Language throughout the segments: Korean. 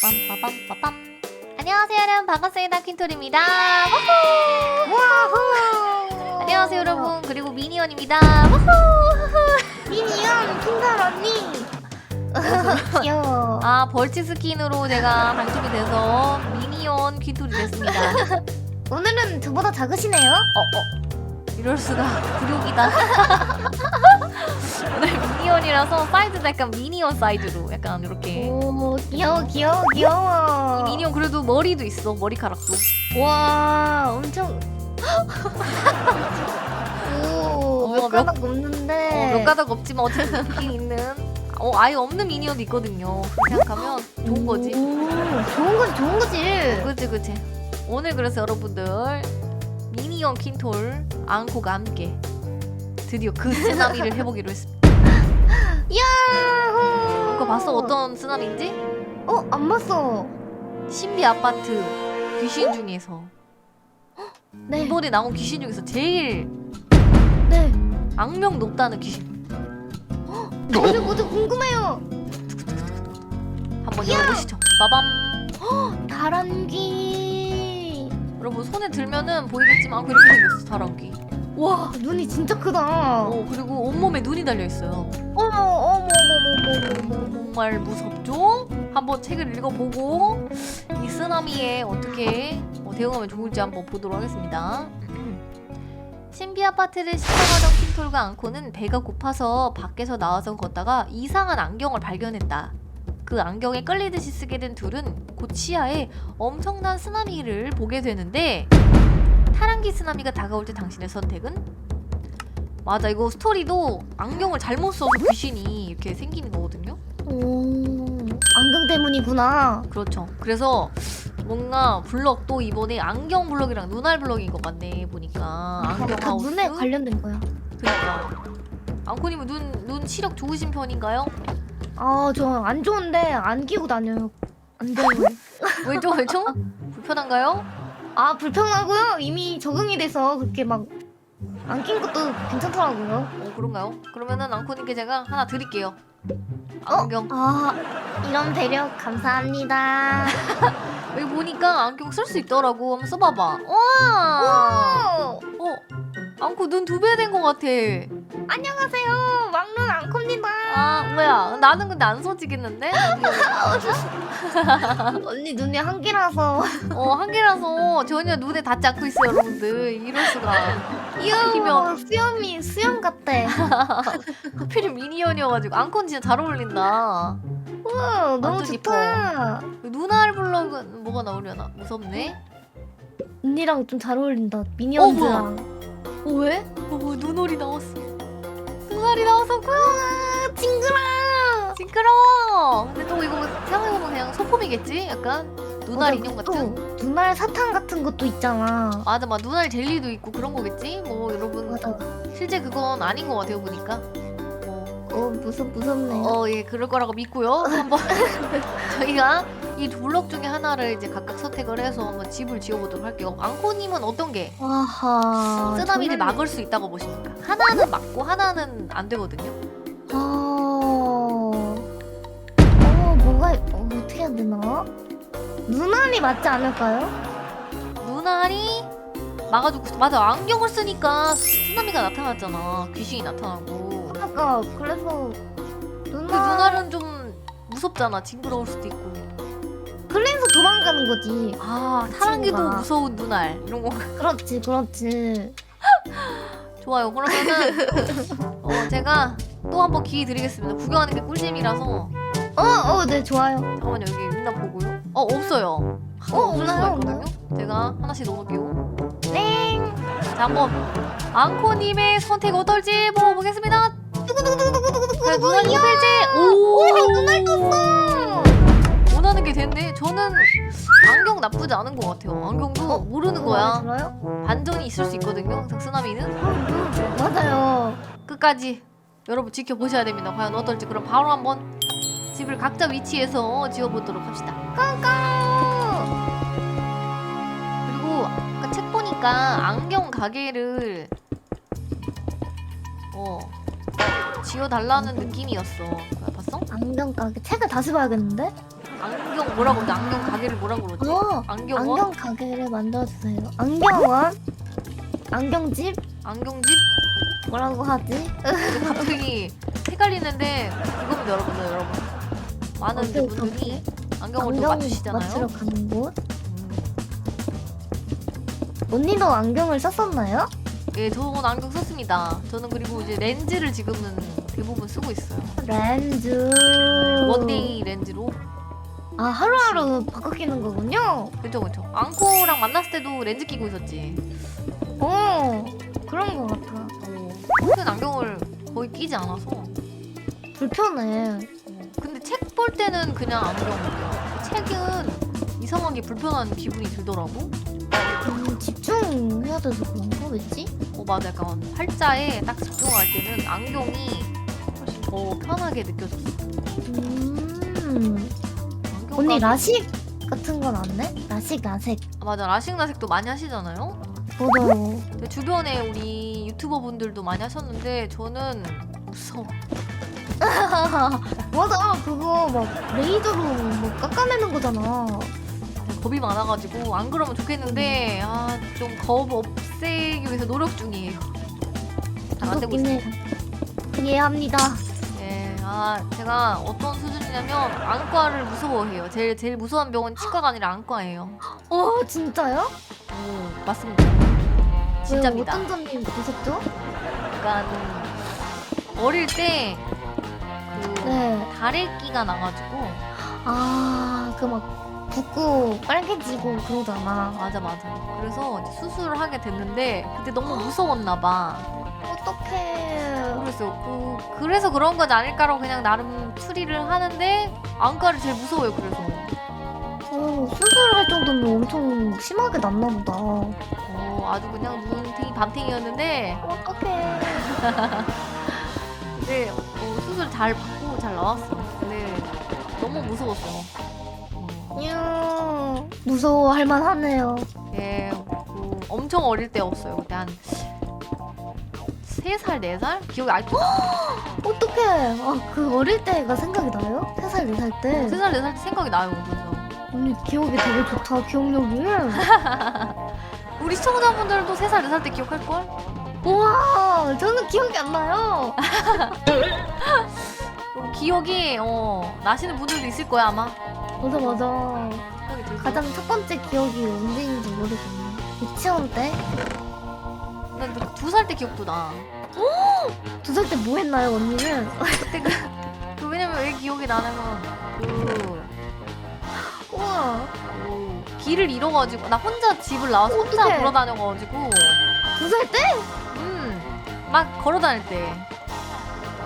빰빠밤빠밤. 안녕하세요 여러분 반갑습니다 퀸톨입니다. 와호! 안녕하세요 여러분 그리고 미니언입니다. 우후. 미니언 핑갈 언니. 귀여워. 아 벌칙 스킨으로 제가 당첨이 돼서 미니언 퀸톨이 됐습니다. 오늘은 저보다 작으시네요. 어, 어. 이럴 수가 굴욕이다. 오늘 미니언이라서 사이즈도 약간 미니언 사이즈로 약간 이렇게. 오 귀여워 귀여워 귀여워. 이 미니언 그래도 머리도 있어 머리카락도. 와 엄청. 어, 오몇 몇- 가닥 없는데. 어, 몇 가닥 없지만 어쨌든 있긴 있는. 어 아예 없는 미니언도 있거든요. 생각하면 좋은 거지. 오, 좋은 거지 좋은 거지. 그치 그치. 오늘 그래서 여러분들 미니언 퀸톨 앙코가 함께 드디어 그 쓰나미를 해보기로 했습니다. 야호. 그거 봤어 어떤 쓰나미인지? 어 안 봤어. 신비 아파트 귀신 중에서 네. 이번에 나온 귀신 중에서 제일 네. 악명 높다는 귀신 뭐지 뭐지 궁금해요. 한번 열어보시죠. 빠밤. 다람쥐. 여러분 손에 들면은 보이겠지만 그렇게 생겼어 다람쥐. 와 눈이 진짜 크다. 어 그리고 온몸에 눈이 달려 있어요. 어머 어머 어머 어머 어머. 정말 무섭죠? 한번 책을 읽어보고 이 쓰나미에 어떻게 어, 대응하면 좋을지 한번 보도록 하겠습니다. 신비 아파트를 시청하던 킹톨과 앙코는 배가 고파서 밖에서 나와서 걷다가 이상한 안경을 발견했다. 그 안경에 끌리듯이 쓰게 된 둘은 곧 시야에 엄청난 쓰나미를 보게 되는데 타랑기 쓰나미가 다가올 때 당신의 선택은? 맞아 이거 스토리도 안경을 잘못 써서 귀신이 이렇게 생기는 거거든요. 오 안경 때문이구나. 그렇죠. 그래서 뭔가 블럭도 이번에 안경 블럭이랑 눈알 블럭인 것 같네 보니까 안경 다 하우스. 눈에 관련된 거야. 그러니까 앙코님은 눈, 눈 시력 좋으신 편인가요? 아 저 안 좋은데 안 끼고 다녀요. 안 돼요. 왜죠 왜죠? 불편한가요? 아 불편하고요. 이미 적응이 돼서 그렇게 막 안 낀 것도 괜찮더라고요. 어 그런가요? 그러면은 앙코님께 제가 하나 드릴게요. 어? 안경. 아 이런 배려 감사합니다. 여기 보니까 안경 쓸 수 있더라고. 한번 써봐봐. 와. 오, 어. 앙코 눈 두 배 된 것 같아. 안녕하세요. 막눈 앙코입니다. 아 뭐야? 나는 근데 안 써지겠는데? 언니 눈이 한 개라서. 어, 한 개라서 전혀 눈에 닿지 않고 있어요, 여러분들. 이럴 수가. 아니면- 수염이 수염 같대. 하필이 미니언이어가지고. 앙콘 진짜 잘 어울린다. 우와 너무 완전 좋다. 눈알 블럭은 뭐가 나오려나? 무섭네. 언니랑 좀 잘 어울린다. 미니언즈랑. 어, 왜? 어, 눈알이 나왔어. 눈알이 나와서 아, 징그라. 징그러워. 근데 또 이거 생각해보면 그냥 소품이겠지? 약간 눈알 맞아, 인형 같은? 눈알 사탕 같은 것도 있잖아. 맞아, 막 눈알 젤리도 있고 그런 거겠지? 뭐 여러분 맞아. 실제 그건 아닌 것 같아요 보니까. 뭐어 무섭 무섭네. 어, 예, 그럴 거라고 믿고요. 한번 저희가 이 블럭 중에 하나를 이제 각각 선택을 해서 한번 집을 지어보도록 할게요. 앙코님은 어떤 게 아하. 쓰나미를 저는- 막을 수 있다고 보십니까? 하나는 막고 하나는 안 되거든요. 어. 어 뭐가 어, 어떻게 해야 되나? 눈알이 맞지 않을까요? 눈알이 막아주고 맞아 안경을 쓰니까 쓰나미가 나타났잖아. 귀신이 나타나고. 아까 그래서 그 눈알 눈알은 좀 무섭잖아. 징그러울 수도 있고. 그래서 도망가는 거지. 아 친구가. 무서운 눈알 이런 거 그렇지 그렇지. 좋아요. 그러면은 어, 제가 또 한 번 기회 드리겠습니다. 구경하는 게 꿀잼이라서 어어네 좋아요. 잠깐만요 여기 있나 보고요. 어 없어요. 어, 없을 수가 없나요? 있거든요. 제가 하나씩 넣어놓을게요. 땡. 자 한번 앙코님의 선택 어떨지 보겠습니다. 그래 눈알 뽑힐지. 오 눈알 떴어. 원하는 게 됐네. 저는 안경 나쁘지 않은 것 같아요. 안경도 모르는 거야. 들어요? 반전이 있을 수 있거든요. 항상 쓰나미는 맞아요. 끝까지 여러분 지켜보셔야 됩니다. 과연 어떨지 그럼 바로 한번 집을 각자 위치에서 지어보도록 합시다. 그리고 아까 책 보니까 안경 가게를 어 지어달라는 느낌이었어. 그거 봤어? 안경 가게 책을 다시 봐야겠는데? 안경 뭐라고 그러지? 안경 가게를 뭐라고 그러지? 어, 안경원? 안경 가게를 만들어주세요. 안경원? 안경집? 안경 집? 뭐라고 하지? 근데 갑자기 헷갈리는데 그겁니다 여러분들 여러분 많은 이제 어때, 분들이 안경을 또 안경 맞추시잖아요 맞추러 가는 곳? 음. 언니도 안경을 썼었나요? 예 저는 안경 썼습니다 저는 그리고 이제 렌즈를 지금은 대부분 쓰고 있어요 렌즈. 원데이 렌즈로 아 하루하루 바꿔 끼는 거군요. 그쵸 그쵸 앙코랑 만났을 때도 렌즈 끼고 있었지 어 그런 거 같아. 어, 평소엔 안경을 거의 끼지 않아서 어, 불편해. 근데 책 볼 때는 그냥 안경이야 책은 이상하게 불편한 기분이 들더라고 음, 집중해야 돼서 그런가 왜지? 어 맞아 약간 팔자에 딱 집중할 때는 안경이 훨씬 더 편하게 느껴졌어 음. 언니 라식 같은 건안 내? 라식 라색. 아, 맞아 라식 라섹도 많이 하시잖아요 저도 근데 주변에 우리 유튜버 분들도 많이 하셨는데 저는 무서워 맞아 그거 막 레이저로 뭐 깎아내는 거잖아. 겁이 많아가지고 안 그러면 좋겠는데 아 좀 겁 없애기 위해서 노력 중이에요 잘안 되고 있어요 해. 이해합니다. 예, 아 제가 어떤 수준이냐면 안과를 무서워해요 제일 제일 무서운 병은 치과가 아니라 안과예요 어 진짜요? 오 맞습니다 왜, 진짜입니다 어떤 점이 무섭죠? 약간 어릴 때 그 네. 다래끼가 나가지고 아그 막 붓고 빨개지고 그러잖아. 맞아 맞아 그래서 이제 수술을 하게 됐는데 그때 너무 무서웠나 봐 어떡해. 모르겠어요 그, 그래서 그런 건 아닐까라고 그냥 나름 추리를 하는데 안과를 제일 무서워요 그래서 어, 수술할 정도면 엄청 심하게 났나 보다. 어, 아주 그냥 눈탱이 밤탱이였는데 어떡해. 근데 어, 수술 잘 받고 잘 나왔어 근데 너무 무서웠어 어, 유 무서워 할만하네요. 예, 그 엄청 어릴 때였어요 그때 한 3살, 4살? 기억이 아직도 어떡해. 아 그 어릴 때가 생각이 나요? 3살 4살 때. 3살, 4살 때 생각이 나요 그래서 언니 기억이 되게 좋다 기억력이. 우리 시청자분들도 3살, 4살 때 기억할걸? 우와 저는 기억이 안 나요. 어, 기억이 어, 나시는 분들도 있을 거야 아마 맞아 맞아. 가장 첫 번째 기억이 언제인지 모르겠네. 유치원 때? 난두 살 때 기억도 나. 두 살 때 뭐 했나요 언니는? 그때 그, 그 왜냐면 왜 기억이 나냐면 그, 우와 그 길을 잃어가지고 나 혼자 집을 나와서 혼자 어떡해. 걸어다녀가지고 두 살 때? 음막 걸어다닐 때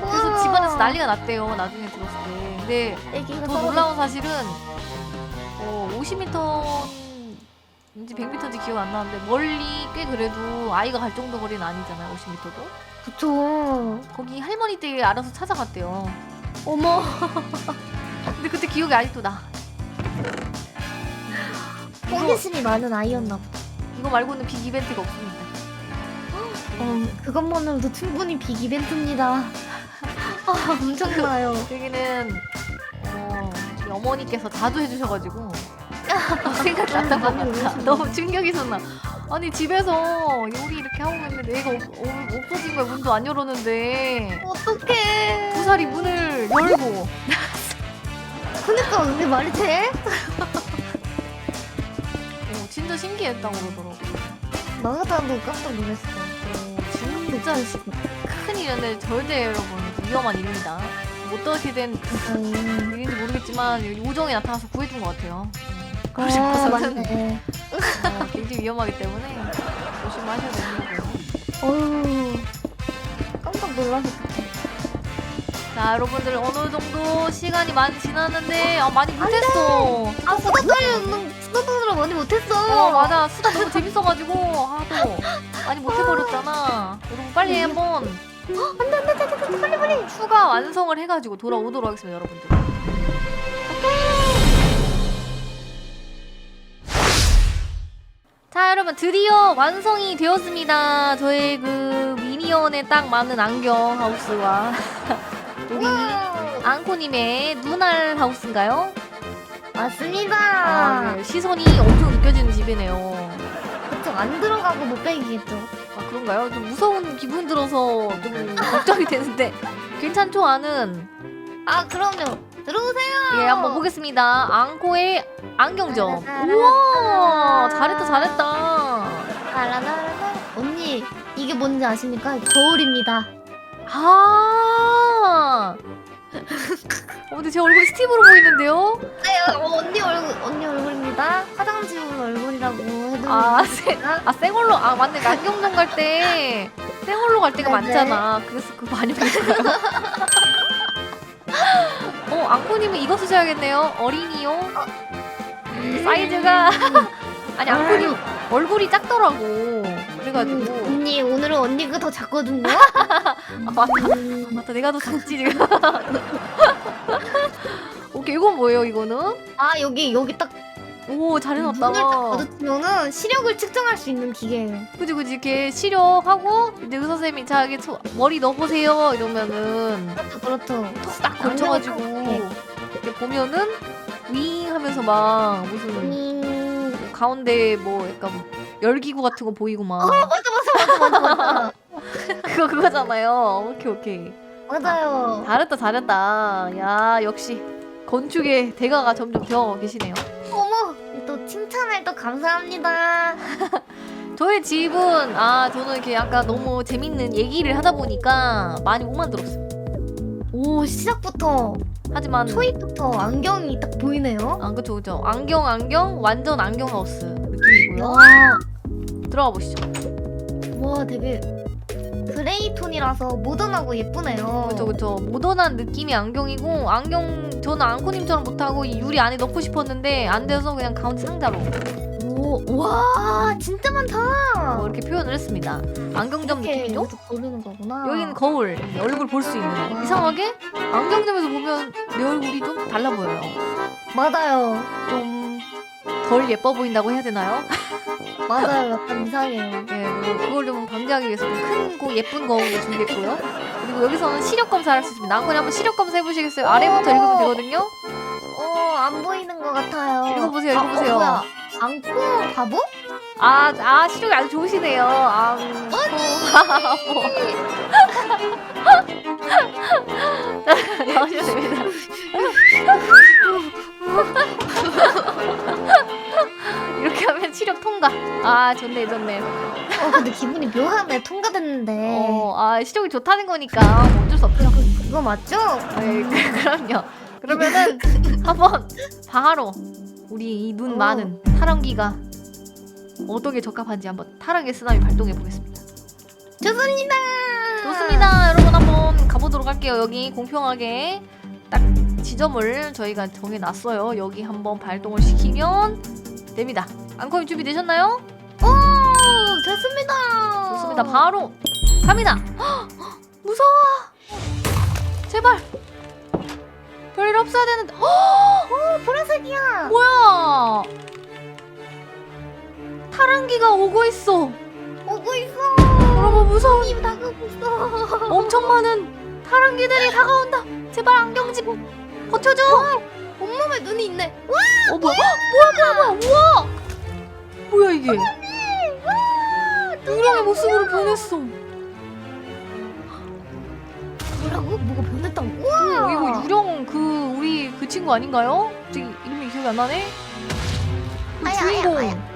그래서 우와. 집안에서 난리가 났대요 나중에 들었을 때. 근데 애기가 더 놀라운 사실은 어 50m인지 100m인지 기억 안 나는데 멀리 꽤 그래도 아이가 갈 정도 거리는 아니잖아요 50m도. 그쵸. 거기 할머니 댁에 알아서 찾아갔대요. 어머 근데 그때 기억이 아직도 나. 호기심이 많은 아이였나 보다. 이거 말고는 빅 이벤트가 없습니다. 어, 그것만으로도 충분히 빅 이벤트입니다. 아, 엄청나요. 여기는 어, 어머니께서 자주 해주셔가지고 것 같다. 너무 충격이 있었나. 아니 집에서 요리 이렇게 하고 있는데 애가 없, 없- 없어진 거야 문도 안 열었는데 어떡해. 두 살이 문을 열고 그니까 그게 말이 돼? 어, 진짜 신기했다고 그러더라고. 나 같아도 깜짝 놀랐어. 어, 진짜 큰일인데 절대 여러분 위험한 일입니다. 어떻게 된 음. 일인지 모르겠지만 우정이 나타나서 구해준 것 같아요. 아, 그러시고서는 맞네. 어, 굉장히 위험하기 때문에 조심하셔야 되는 거고요. 어휴. 깜짝 놀라서. 자 여러분들 어느 정도 시간이 많이 지났는데 아, 많이 못했어. 아, 수다 떨리는, 수다 떨리라 많이 못했어. 어 맞아 수다 너무 재밌어가지고 하도 많이 못해버렸잖아. 여러분 빨리 한번 안돼, 안돼, 안돼, 안돼, 빨리, 빨리. 추가 완성을 해가지고 돌아오도록 하겠습니다 여러분들. 자 여러분 드디어 완성이 되었습니다. 저의 그 미니언에 딱 맞는 안경 하우스와 우리. 앙코님의 눈알 하우스인가요? 맞습니다. 아, 네. 시선이 엄청 느껴지는 집이네요. 그쵸 안 들어가고 못 빼기겠죠. 아 그런가요? 좀 무서운 기분 들어서 좀 걱정이 되는데 괜찮죠 아는? 아 그럼요. 들어오세요. 예 한번 보겠습니다. 앙코의 안경점. 우와 잘했다 잘했다. 라라라라. 언니 이게 뭔지 아십니까? 거울입니다. 아. 어, 근데 제 얼굴이 스티브로 보이는데요? 네, 어, 언니 얼굴 언니 얼굴입니다. 화장 지운 얼굴이라고 해도 아, 세? 아 생얼로 아 맞네 안경점 갈때 생얼로 갈 때가 네네. 많잖아. 그래서 그거 많이 보니까요. 어 앙코님은 이거 쓰셔야겠네요. 어린이용 음. 사이즈가 아니 앙코님 얼굴이 작더라고. 그래가지고 음, 언니 오늘은 언니가 더 작거든 요. 아, 맞다. 음, 맞다 내가 더 작지 지금. 오케이 이건 뭐예요 이거는? 아 여기 여기 딱오 눈을 딱 잘해놨다. 마주치면은 시력을 측정할 수 있는 기계예요. 그지 그지 이렇게 시력하고 이제 의사 선생님이 자 여기 소- 머리 넣어보세요 이러면은 그렇죠, 그렇죠. 딱 걸쳐가지고 네. 이렇게 보면은 윙 하면서 막 무슨 음, 가운데 뭐 약간 열기구 같은 거 보이고 막 어 맞아 맞아 맞아 맞아 그거 그거잖아요. 오케이 오케이 맞아요. 잘했다 잘했다. 야 역시 건축의 대가가 점점 되어 계시네요. 어머 또 칭찬을 또 감사합니다. 저희 집은 아 저는 이렇게 약간 너무 재밌는 얘기를 하다 보니까 많이 못 만들었어요. 오 시작부터 하지만 초입부터 안경이 딱 보이네요. 아 그쵸 그쵸 안경 안경 완전 안경 하우스 느낌이고요. 와, 들어가 보시죠. 와 되게 그레이 톤이라서 모던하고 예쁘네요. 그쵸 그쵸 모던한 느낌의 안경이고 안경 저는 앙코님처럼 못하고 이 유리 안에 넣고 싶었는데 안 돼서 그냥 가운데 상자로 오, 와 진짜 많다. 뭐 이렇게 표현을 했습니다. 안경점 이렇게 느낌이죠? 고르는 거구나. 여기는 거울 얼굴 볼 수 있는 이상하게 안경점에서 보면 내 얼굴이 좀 달라 보여요. 맞아요, 좀 덜 예뻐 보인다고 해야 되나요? 맞아요. 약간 이상해요. 네, 뭐 그걸 좀 방지하기 위해서 좀큰거 예쁜 거울을 준비했고요. 그리고 여기서는 시력 검사를 할 수 있습니다. 앙코님 한번 시력 검사 해보시겠어요? 아래부터 읽으면 되거든요. 어, 안 보이는 것 같아요. 읽어보세요, 아, 읽어보세요. 어, 뭐야? 안고 바보? 아, 아 시력이 아주 좋으시네요. 앙코 바보. 나오시면 됩니다. 시력 통과. 아 좋네 좋네. 어, 근데 기분이 묘하네. 통과됐는데. 어, 아 시력이 좋다는 거니까 뭐 어쩔 수 없죠. 그거 맞죠? 네, 그- 그럼요. 그러면은 한번 바로 우리 이눈 어. 많은 타랑기가 어떻게 적합한지 한번 타랑의 쓰나미 발동해 보겠습니다. 좋습니다. 좋습니다. 여러분 한번 가보도록 할게요. 여기 공평하게 딱 지점을 저희가 정해놨어요. 여기 한번 발동을 시키면 됩니다. 앙코님 준비되셨나요? 오, 됐습니다. 좋습니다. 바로 갑니다. 헉, 무서워. 제발. 별일 없어야 되는데. 헉, 오, 보라색이야. 뭐야? 타랑기가 오고 있어. 오고 있어. 여러분 무서운 입 나가고 있어. 엄청 많은 타랑기들이 다가온다. 제발 안경집 버텨줘. 온몸에 눈이 있네. 어 뭐야? 헉, 뭐야 뭐야 뭐야? 우와! 뭐야 이게? 유령의 모습으로 변했어. 뭐라고? 뭐가 변했다고? 오, 우와. 이거 유령 그 우리 그 친구 아닌가요? 갑자기 이름이 기억이 안 나네. 그 아야, 주인공 아야, 아야.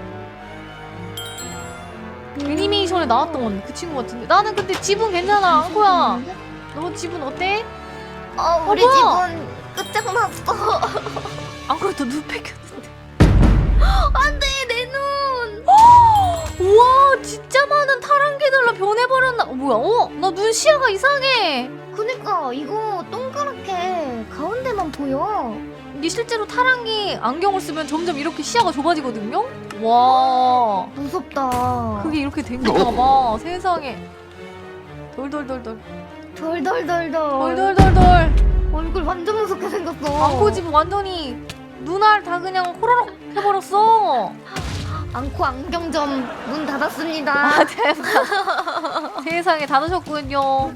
애니메이션에 나왔던 그 친구 같은데. 나는 근데 집은 괜찮아, 앙코야. 너 집은 어때? 어, 우리 뭐야? 집은 끝장났어. 앙코야 너눈 뺏겼는데. 안돼 내 눈. 진짜 많은 타랑기들로 변해버렸나? 어, 뭐야? 어? 나 눈 시야가 이상해. 그니까 이거 동그랗게 가운데만 보여. 이게 실제로 타랑이 안경을 쓰면 점점 이렇게 시야가 좁아지거든요? 와. 무섭다. 그게 이렇게 된 건가 봐. 세상에. 돌돌돌돌. 덜덜덜덜. 돌돌돌돌. 얼굴 완전 무섭게 생겼어. 앙코 집 완전히 눈알 다 그냥 호로록 해버렸어. 앙코 안경점 문 닫았습니다. 아 대박. 세상에 닫으셨군요.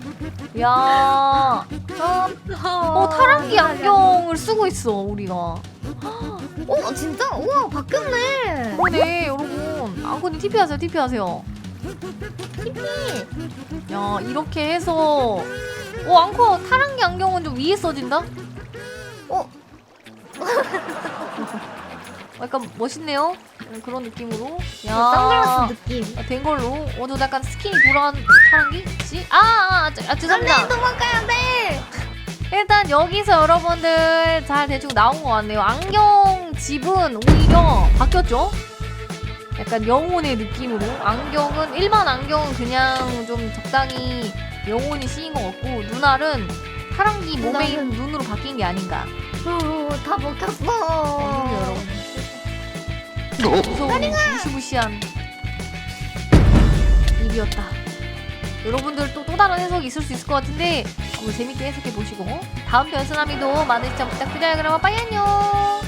야. 어 타랑기 안경을 쓰고 있어 우리가. 어 진짜? 우와 바뀌었네. 그러네 여러분 앙코님 TP 하세요 TP 하세요 야 이렇게 해서 어 앙코 타랑기 안경은 좀 위에 써진다? 어? 약간 멋있네요 음, 그런 느낌으로 야 선글라스 느낌. 아, 된 걸로 어, 저 약간 스킨이 돌아간 타랑기? 지? 아, 아, 아, 저- 아, 죄송합니다 안돼 도망가야 돼. 일단 여기서 여러분들 잘 대충 나온 것 같네요. 안경 집은 오히려 바뀌었죠? 약간 영혼의 느낌으로. 안경은, 일반 안경은 그냥 좀 적당히 영혼이 씌인 것 같고, 눈알은 파랑기 몸에 있는 눈알은- 눈으로 바뀐 게 아닌가. 어, 먹혔어. 여러분. 무서운 무시무시한 일이었다. 여러분들 또, 또 다른 해석이 있을 수 있을 것 같은데, 한번 재밌게 해석해 보시고, 다음 편 쓰나미도 많은 시청 부탁드려요. 그럼 빠이 안녕!